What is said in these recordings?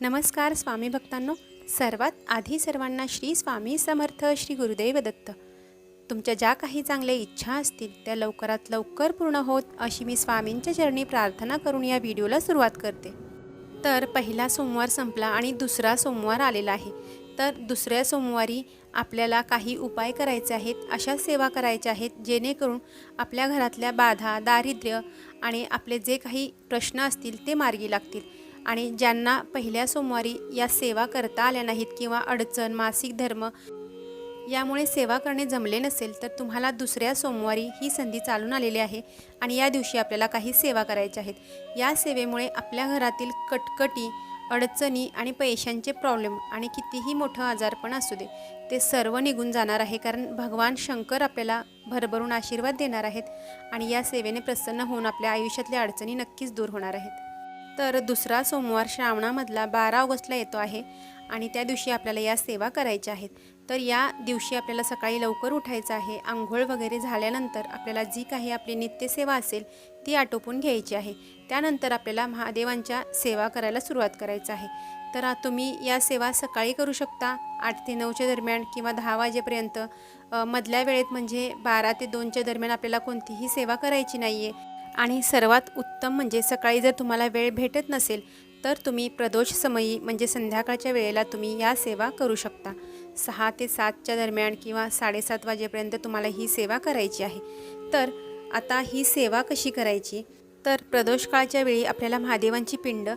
नमस्कार स्वामी भक्तांनो. सर्वात आधी सर्वांना श्री स्वामी समर्थ श्री गुरुदेव दत्त. तुमच्या ज्या काही चांगल्या इच्छा असतील त्या लवकरात लवकर पूर्ण होत अशी मी स्वामींच्या चरणी प्रार्थना करून या व्हिडिओला सुरुवात करते. तर पहिला सोमवार संपला आणि दुसरा सोमवार आलेला आहे. तर दुसऱ्या सोमवारी आपल्याला काही उपाय करायचे आहेत अशा सेवा करायच्या आहेत जेणेकरून आपल्या घरातल्या बाधा दारिद्र्य आणि आपले जे काही प्रश्न असतील ते मार्गी लागतील. आणि ज्यांना पहिल्या सोमवारी या सेवा करता आल्या नाहीत किंवा अडचण मासिक धर्म यामुळे सेवा करणे जमले नसेल तर तुम्हाला दुसऱ्या सोमवारी ही संधी चालून आलेली आहे आणि या दिवशी आपल्याला काही सेवा करायच्या आहेत. या सेवेमुळे आपल्या घरातील कटकटी अडचणी आणि पैशांचे प्रॉब्लेम आणि कितीही मोठं आजारपण असू दे ते सर्व निघून जाणार आहे कारण भगवान शंकर आपल्याला भरभरून आशीर्वाद देणार आहेत आणि या सेवेने प्रसन्न होऊन आपल्या आयुष्यातल्या अडचणी नक्कीच दूर होणार आहेत. तर दुसरा सोमवार श्रावणामधला बारा ऑगस्टला येतो आहे आणि त्या दिवशी आपल्याला या सेवा करायच्या आहेत. तर या दिवशी आपल्याला सकाळी लवकर उठायचं आहे. आंघोळ वगैरे झाल्यानंतर आपल्याला जी काही आपली नित्यसेवा असेल ती आटोपून घ्यायची आहे. त्यानंतर आपल्याला महादेवांच्या सेवा करायला सुरुवात करायचं आहे. तर तुम्ही या सेवा सकाळी करू शकता आठ ते नऊच्या दरम्यान किंवा दहा वाजेपर्यंत. मधल्या वेळेत म्हणजे बारा ते दोनच्या दरम्यान आपल्याला कोणतीही सेवा करायची नाही आहे आणि सर्वात उत्तम म्हणजे सकाळी जर तुम्हाला वेळ भेटत नसेल तर तुम्ही प्रदोष समयी म्हणजे संध्याकाळच्या वेळेला तुम्ही या सेवा करू शकता. सहा ते सातच्या दरम्यान किंवा साडेसात वाजेपर्यंत तुम्हाला ही सेवा करायची आहे. तर आता ही सेवा कशी करायची? तर प्रदोष काळच्या वेळी आपल्याला महादेवांची पिंड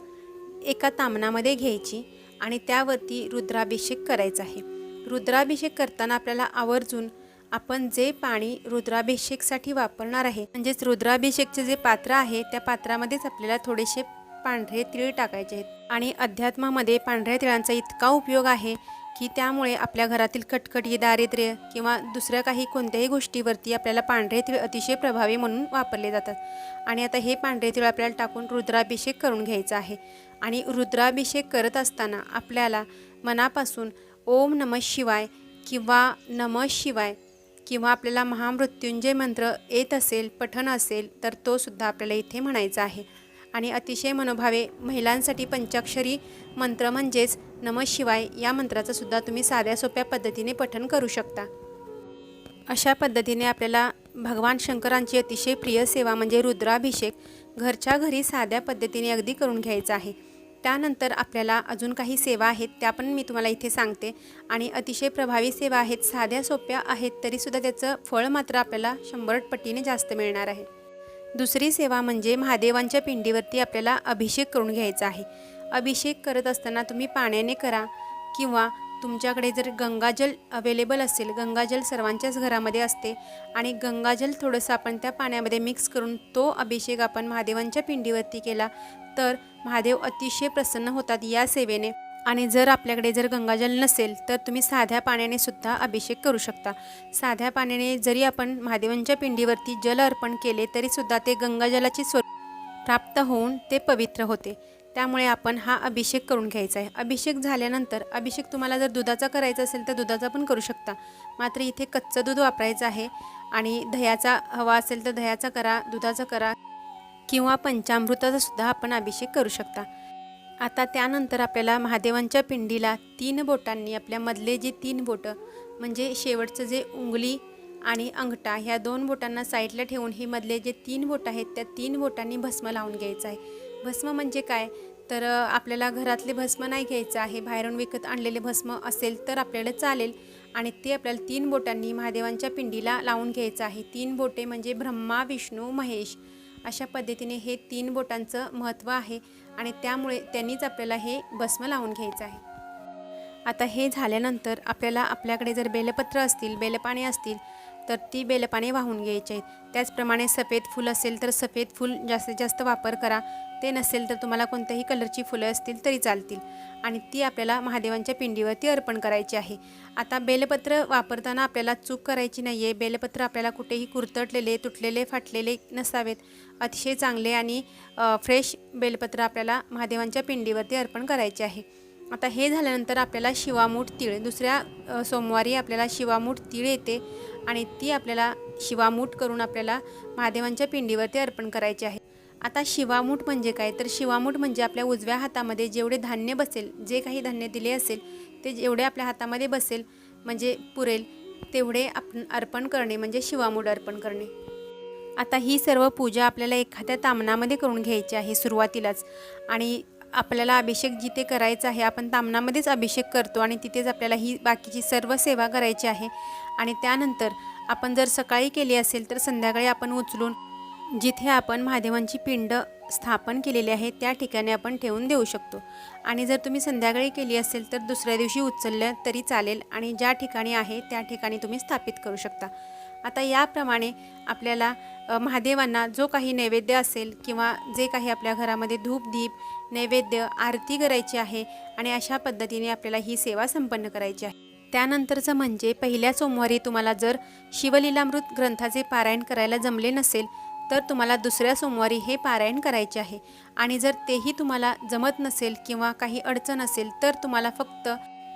एका तामणामध्ये घ्यायची आणि त्यावरती रुद्राभिषेक करायचा आहे. रुद्राभिषेक करताना आपल्याला आवर्जून आपण जे पाणी रुद्राभिषेकसाठी वापरणार आहे म्हणजेच रुद्राभिषेकचे जे पात्र आहे त्या पात्रामध्येच आपल्याला थोडेसे पांढरे तिळ टाकायचे आहेत. आणि अध्यात्मामध्ये पांढऱ्या तिळांचा इतका उपयोग आहे की त्यामुळे आपल्या घरातील कटकटी दारिद्र्य किंवा दुसऱ्या काही कोणत्याही गोष्टीवरती आपल्याला पांढरे तिळ अतिशय प्रभावी म्हणून वापरले जातात. आणि आता हे पांढरे तिळ आपल्याला टाकून रुद्राभिषेक करून घ्यायचा आहे. आणि रुद्राभिषेक करत असताना आपल्याला मनापासून ओम नम शिवाय किंवा नम शिवाय किंवा आपल्याला महामृत्युंजय मंत्र येत असेल पठण असेल तर तो सुद्धा आपल्याला इथे म्हणायचा आहे. आणि अतिशय मनोभावे महिलांसाठी पंचाक्षरी मंत्र म्हणजेच नम शिवाय या मंत्राचं सुद्धा तुम्ही साध्या सोप्या पद्धतीने पठण करू शकता. अशा पद्धतीने आपल्याला भगवान शंकरांची अतिशय प्रिय सेवा म्हणजे रुद्राभिषेक घरच्या घरी साध्या पद्धतीने अगदी करून घ्यायचा आहे. त्यानंतर आपल्याला अजून काही सेवा आहेत त्या पण मी तुम्हाला इथे सांगते. आणि अतिशय प्रभावी सेवा आहेत साध्या सोप्या आहेत तरीसुद्धा त्याचं फळ मात्र आपल्याला शंभर पटीने जास्त मिळणार आहे. दुसरी सेवा म्हणजे महादेवांच्या पिंडीवरती आपल्याला अभिषेक करून घ्यायचा आहे. अभिषेक करत असताना तुम्ही पाण्याने करा किंवा तुमच्याकडे जर गंगाजल अवेलेबल असेल गंगाजल सर्वांच्याच घरामध्ये असते आणि गंगाजल थोडंसं आपण त्या पाण्यामध्ये मिक्स करून तो अभिषेक आपण महादेवांच्या पिंडीवरती केला तर महादेव अतिशय प्रसन्न होतात या सेवेने. आणि जर आपल्याकडे जर गंगाजल नसेल तर तुम्ही साध्या पाण्याने सुद्धा अभिषेक करू शकता. साध्या पाण्याने जरी आपण महादेवांच्या पिंडीवरती जल अर्पण केले तरीसुद्धा ते गंगाजलाचे स्वरूप प्राप्त होऊन ते पवित्र होते. त्यामुळे आपण हा अभिषेक करून घ्यायचा आहे. अभिषेक झाल्यानंतर अभिषेक तुम्हाला जर दुधाचा करायचा असेल तर दुधाचा पण करू शकता. मात्र इथे कच्चं दूध वापरायचं आहे आणि दह्याचा हवा असेल तर दह्याचा करा दुधाचा करा किंवा पंचामृताचा सुद्धा आपण अभिषेक करू शकता. आता त्यानंतर आपल्याला महादेवांच्या पिंडीला तीन बोटांनी आपल्या मधले जे तीन बोटं म्हणजे शेवटचं जे उंगली आणि अंगठा ह्या दोन बोटांना साईडला ठेवून हे मधले जे तीन बोट आहेत त्या तीन बोटांनी भस्म लावून घ्यायचं आहे. भस्म म्हणजे काय? तर आपल्याला घरातले भस्म नाही घ्यायचं आहे. बाहेरून विकत आणलेले भस्म असेल तर आपल्याला चालेल. आणि ते आपल्याला तीन बोटांनी महादेवांच्या पिंडीला लावून घ्यायचं आहे. तीन बोटे म्हणजे ब्रह्मा विष्णू महेश अशा पद्धतीने हे तीन बोटांचं महत्त्व आहे. आणि त्यामुळे त्यांनीच आपल्याला हे भस्म लावून घ्यायचं आहे. आता हे झाल्यानंतर आपल्याला आपल्याकडे जर बेलपत्र असतील बेलपाने असतील तर ती बेलपाने वाहून घ्यायची आहेत. त्याचप्रमाणे सफेद फूल असेल तर सफेद फूल जास्तीत जास्त वापर करा. ते नसेल तर तुम्हाला कोणत्याही कलरची फुलं असतील तरी चालतील. आणि ती आपल्याला महादेवांच्या पिंडीवरती अर्पण करायची आहे. आता बेलपत्र वापरताना आपल्याला चूक करायची नाही आहे बेलपत्र आपल्याला कुठेही कुरतटलेले तुटलेले फाटलेले नसावेत. अतिशय चांगले आणि फ्रेश बेलपत्र आपल्याला महादेवांच्या पिंडीवरती अर्पण करायचे आहे. आता हे झाल्यानंतर आपल्याला शिवामूठ तीळ दुसऱ्या सोमवारी आपल्याला शिवामूठ तीळ येते आणि ती आपल्याला शिवामूठ करून आपल्याला महादेवांच्या पिंडीवरती अर्पण करायची आहे. आता शिवामूठ म्हणजे काय? तर शिवामूठ म्हणजे आपल्या उजव्या हातामध्ये जेवढे धान्य बसेल जे काही धान्य दिले असेल ते जेवढे आपल्या हातामध्ये बसेल म्हणजे पुरेल तेवढे आपण अर्पण करणे म्हणजे शिवामूठ अर्पण करणे. आता ही सर्व पूजा आपल्याला एखाद्या तामणामध्ये करून घ्यायची आहे सुरुवातीलाच आणि आपल्याला अभिषेक जिथे करायचा आहे आपण तामणामध्येच अभिषेक करतो आणि तिथेच आपल्याला ही बाकीची सर्व सेवा करायची आहे. आणि त्यानंतर आपण जर सकाळी केली असेल तर संध्याकाळी आपण उचलून जिथे आपण महादेवांची पिंड स्थापन केलेली आहे त्या ठिकाणी आपण ठेवून देऊ शकतो. आणि जर तुम्ही संध्याकाळी केली असेल तर दुसऱ्या दिवशी उचललं तरी चालेल आणि ज्या ठिकाणी आहे त्या ठिकाणी तुम्ही स्थापित करू शकता. आता याप्रमाणे आपल्याला महादेवांना जो काही नैवेद्य असेल किंवा जे काही आपल्या घरामध्ये धूप दीप नैवेद्य आरती करायची आहे आणि अशा पद्धतीने आपल्याला ही सेवा संपन्न करायची आहे. त्यानंतरचं म्हणजे पहिल्या सोमवारी तुम्हाला जर शिवलीलामृत ग्रंथाचे पारायण करायला जमले नसेल तर तुम्हाला दुसऱ्या सोमवारी हे पारायण करायचे आहे. आणि जर तेही तुम्हाला जमत नसेल किंवा काही अडचण असेल तर तुम्हाला फक्त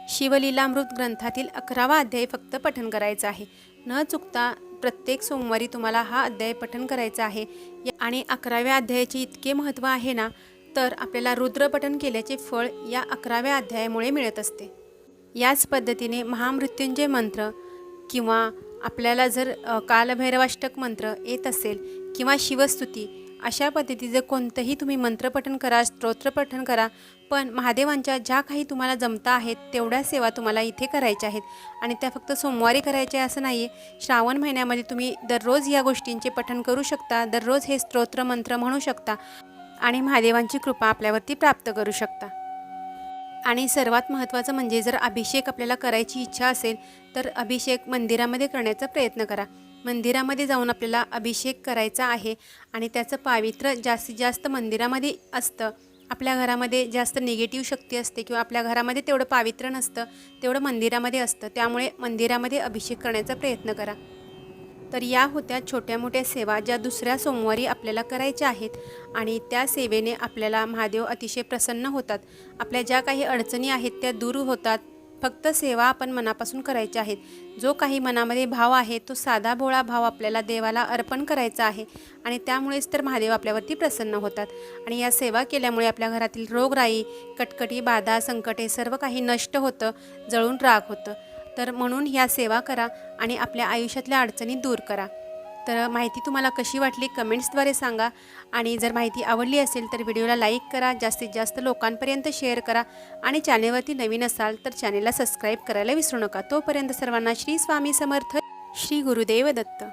शिवलीलामृत ग्रंथातील अकरावा अध्याय फक्त पठण करायचा आहे. न चुकता प्रत्येक सोमवारी तुम्हाला हा अध्याय पठण करायचा आहे. या- आणि अकराव्या अध्यायाचे इतके महत्त्व आहे ना तर आपल्याला रुद्रपठण केल्याचे फळ या अकराव्या अध्यायामुळे मिळत असते. याच पद्धतीने महामृत्युंजय मंत्र किंवा आपल्याला जर कालभैरवाष्टक मंत्र येत असेल किंवा शिवस्तुती अशा पद्धतीचं कोणतंही तुम्ही मंत्रपठण करा स्तोत्रपठण करा. पण महादेवांच्या ज्या काही तुम्हाला जमता आहेत तेवढ्या सेवा तुम्हाला इथे करायच्या आहेत. आणि त्या फक्त सोमवारी करायच्या असं नाही आहे श्रावण महिन्यामध्ये तुम्ही दररोज या गोष्टींचे पठण करू शकता. दररोज हे स्तोत्र मंत्र म्हणू शकता. आणि महादेवांची कृपा आपल्यावरती प्राप्त करू शकता. आणि सर्वात महत्त्वाचं म्हणजे जर अभिषेक आपल्याला करायची इच्छा असेल तर अभिषेक मंदिरामध्ये करण्याचा प्रयत्न करा. मंदिरामध्ये जाऊन आपल्याला अभिषेक करायचा आहे आणि त्याचं पावित्र्य जास्तीत जास्त मंदिरामध्ये असतं. आपल्या घरामध्ये जास्त निगेटिव्ह शक्ती असते किंवा आपल्या घरामध्ये तेवढं पावित्र्य नसतं तेवढं मंदिरामध्ये असतं. त्यामुळे मंदिरामध्ये अभिषेक करण्याचा प्रयत्न करा. तर या होत्या छोट्या मोठ्या सेवा ज्या दुसऱ्या सोमवारी आपल्याला करायच्या आहेत आणि त्या सेवेने आपल्याला महादेव अतिशय प्रसन्न होतात. आपल्या ज्या काही अडचणी आहेत त्या दूर होतात. फक्त सेवा आपण मनापासून करायच्या आहेत. जो काही मनामध्ये भाव आहे तो साधा भोळा भाव आपल्याला देवाला अर्पण करायचा आहे आणि त्यामुळेच तर महादेव आपल्यावरती प्रसन्न होतात. आणि या सेवा केल्यामुळे आपल्या घरातील रोगराई कटकटी बाधा संकटे सर्व काही नष्ट होतं जळून राग होतं. तर म्हणून ह्या सेवा करा आणि आपल्या आयुष्यातल्या अडचणी दूर करा. तर माहिती तुम्हाला कशी वाटली कमेंट्सद्वारे सांगा. आणि जर माहिती आवडली असेल तर व्हिडिओला लाईक करा जास्तीत जास्त लोकांपर्यंत शेअर करा. आणि चॅनेलवरती नवीन असाल तर चॅनेलला सबस्क्राईब करायला विसरू नका. तोपर्यंत सर्वांना श्री स्वामी समर्थ श्री गुरुदेव दत्त.